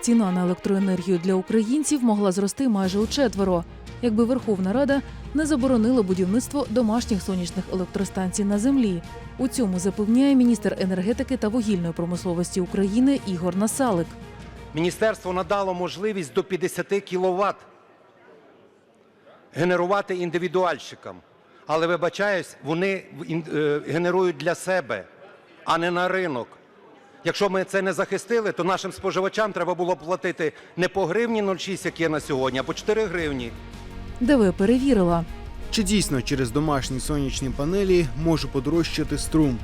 Ціна на електроенергію для українців могла зрости майже у четверо, якби Верховна Рада не заборонила будівництво домашніх сонячних електростанцій на землі. У цьому запевняє міністр енергетики та вугільної промисловості України Ігор Насалик. Міністерство надало можливість до 50 кВт генерувати індивідуальщикам. Але вибачаюсь, вони е, генерують для себе, а не на ринок. Якщо ми це не захистили, то нашим споживачам треба було платити не по гривні 0,6, як є на сьогодні, а по 4 гривні. ДВ перевірила. Чи дійсно через домашні сонячні панелі може подорожчати струм?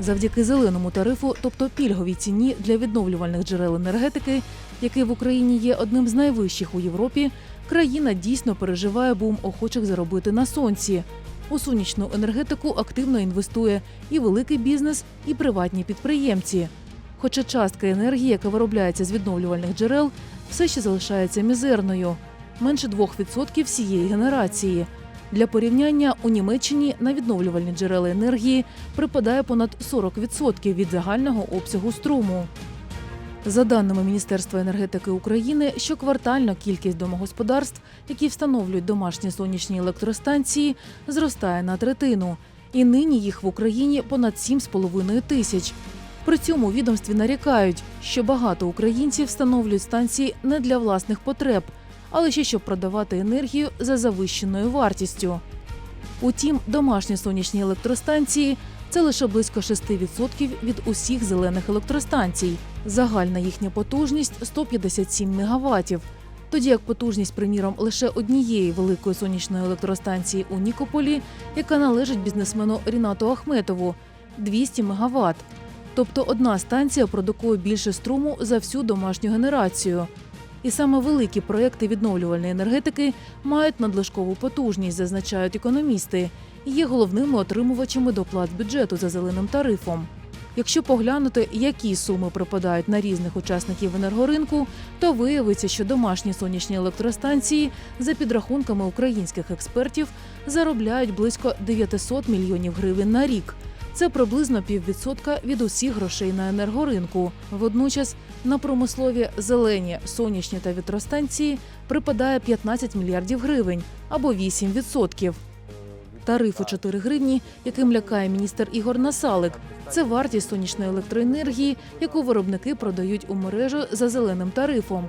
Завдяки зеленому тарифу, тобто пільговій ціні для відновлювальних джерел енергетики, який в Україні є одним з найвищих у Європі, країна дійсно переживає бум охочих заробити на сонці. У сонячну енергетику активно інвестує і великий бізнес, і приватні підприємці. Хоча частка енергії, яка виробляється з відновлювальних джерел, все ще залишається мізерною менше 2% всієї генерації. Для порівняння у Німеччині на відновлювальні джерела енергії припадає понад 40% від загального обсягу струму. За даними Міністерства енергетики України, щоквартально кількість домогосподарств, які встановлюють домашні сонячні електростанції, зростає на третину. І нині їх в Україні понад 7,5 тисяч. При цьому відомстві нарікають, що багато українців встановлюють станції не для власних потреб, але ще щоб продавати енергію за завищеною вартістю. Утім, домашні сонячні електростанції це лише близько 6% від усіх зелених електростанцій. Загальна їхня потужність 157 мегаваттів. Тоді як потужність, приміром, лише однієї великої сонячної електростанції у Нікополі, яка належить бізнесмену Рінату Ахметову 200 мегаватт. Тобто одна станція продукує більше струму за всю домашню генерацію. І саме великі проекти відновлювальної енергетики мають надлишкову потужність, зазначають економісти, є головними отримувачами доплат бюджету за зеленим тарифом. Якщо поглянути, які суми припадають на різних учасників енергоринку, то виявиться, що домашні сонячні електростанції, за підрахунками українських експертів, заробляють близько 900 мільйонів гривень на рік. Це приблизно піввідсотка від усіх грошей на енергоринку. Водночас на промислові зелені, сонячні та вітростанції припадає 15 мільярдів гривень або 8%. Тариф у 4 гривні, яким лякає міністр Ігор Насалик, це вартість сонячної електроенергії, яку виробники продають у мережу за зеленим тарифом.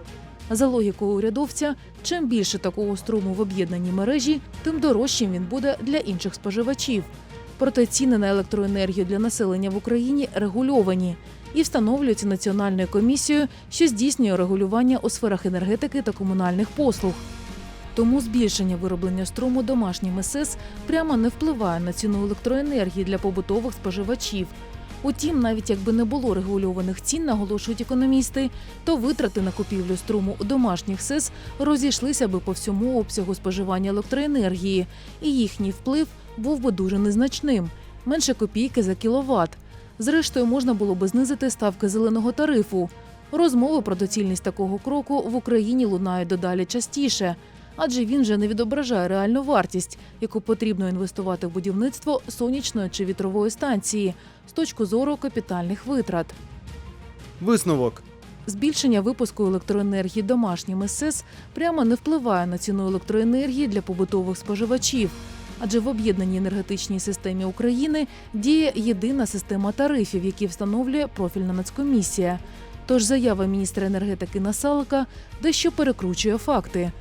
За логікою урядовця, чим більше такого струму в об'єднаній мережі, тим дорожчим він буде для інших споживачів. Проте ціни на електроенергію для населення в Україні регульовані і встановлюються національною комісією, що здійснює регулювання у сферах енергетики та комунальних послуг. Тому збільшення вироблення струму домашнім СС прямо не впливає на ціну електроенергії для побутових споживачів. Утім, навіть якби не було регульованих цін, наголошують економісти, то витрати на купівлю струму у домашніх СЕС розійшлися би по всьому обсягу споживання електроенергії, і їхній вплив був би дуже незначним менше копійки за кіловат. Зрештою, можна було би знизити ставки зеленого тарифу. Розмови про доцільність такого кроку в Україні лунають дедалі частіше, адже він вже не відображає реальну вартість, яку потрібно інвестувати в будівництво сонячної чи вітрової станції з точки зору капітальних витрат. Висновок. Збільшення випуску електроенергії домашнім СС прямо не впливає на ціну електроенергії для побутових споживачів, адже в об'єднаній енергетичній системі України діє єдина система тарифів, які встановлює профільна нацкомісія. Тож заява міністра енергетики Насалика дещо перекручує факти.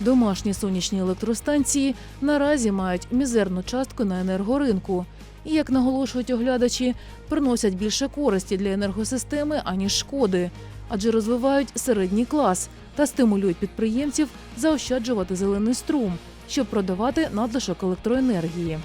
Домашні сонячні електростанції наразі мають мізерну частку на енергоринку. І, як наголошують оглядачі, приносять більше користі для енергосистеми, аніж шкоди, адже розвивають середній клас та стимулюють підприємців заощаджувати зелений струм, щоб продавати надлишок електроенергії.